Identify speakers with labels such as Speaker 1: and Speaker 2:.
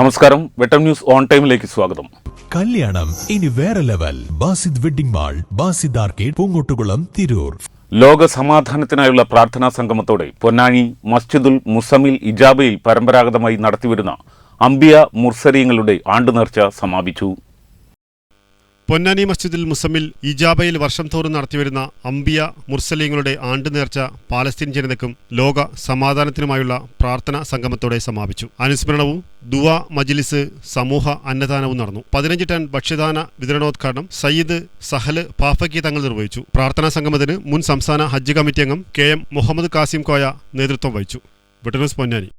Speaker 1: നമസ്കാരം. വെട്ടം news on ടൈമിലേക്ക് സ്വാഗതം.
Speaker 2: കല്യാണം ഇനി വേറെ level. Basid wedding mall Basid arcade Poongottukulam Tirur.
Speaker 1: ലോക സമാധാനത്തിനായുള്ള പ്രാർത്ഥനാ സംഗമത്തോടെ പൊന്നാനി മസ്ജിദുൽ മുസമിൽ ഇജാബയിൽ പരമ്പരാഗതമായി നടത്തിവരുന്ന അംബിയ മുർസരീങ്ങളുടെ ആണ്ടുനേർച്ച സമാപിച്ചു.
Speaker 3: പൊന്നാനി മസ്ജിദിൽ മുസമ്മിൽ ഇജാബയിൽ വർഷം തോറും നടത്തിവരുന്ന അംബിയ മുർസലീങ്ങളുടെ ആണ്ടുനേർച്ച പാലസ്തീൻ ജനതയ്ക്കും ലോക സമാധാനത്തിനുമായുള്ള പ്രാർത്ഥന സംഗമത്തോടെ സമാപിച്ചു. അനുസ്മരണവും ദുവ മജ്ലിസ് സമൂഹ അന്നദാനവും നടന്നു. പതിനഞ്ച് ടൺ ഭക്ഷ്യദാന വിതരണോദ്ഘാടനം സയ്യിദ് സഹൽ പാഫക്കി തങ്ങൾ നിർവഹിച്ചു. പ്രാർത്ഥനാ സംഗമത്തിന് മുൻ സംസ്ഥാന ഹജ്ജ് കമ്മിറ്റി അംഗം കെ എം മുഹമ്മദ് കാസിം കോയ നേതൃത്വം വഹിച്ചു. ബ്രിട്ടനോസ് പൊന്നാനി.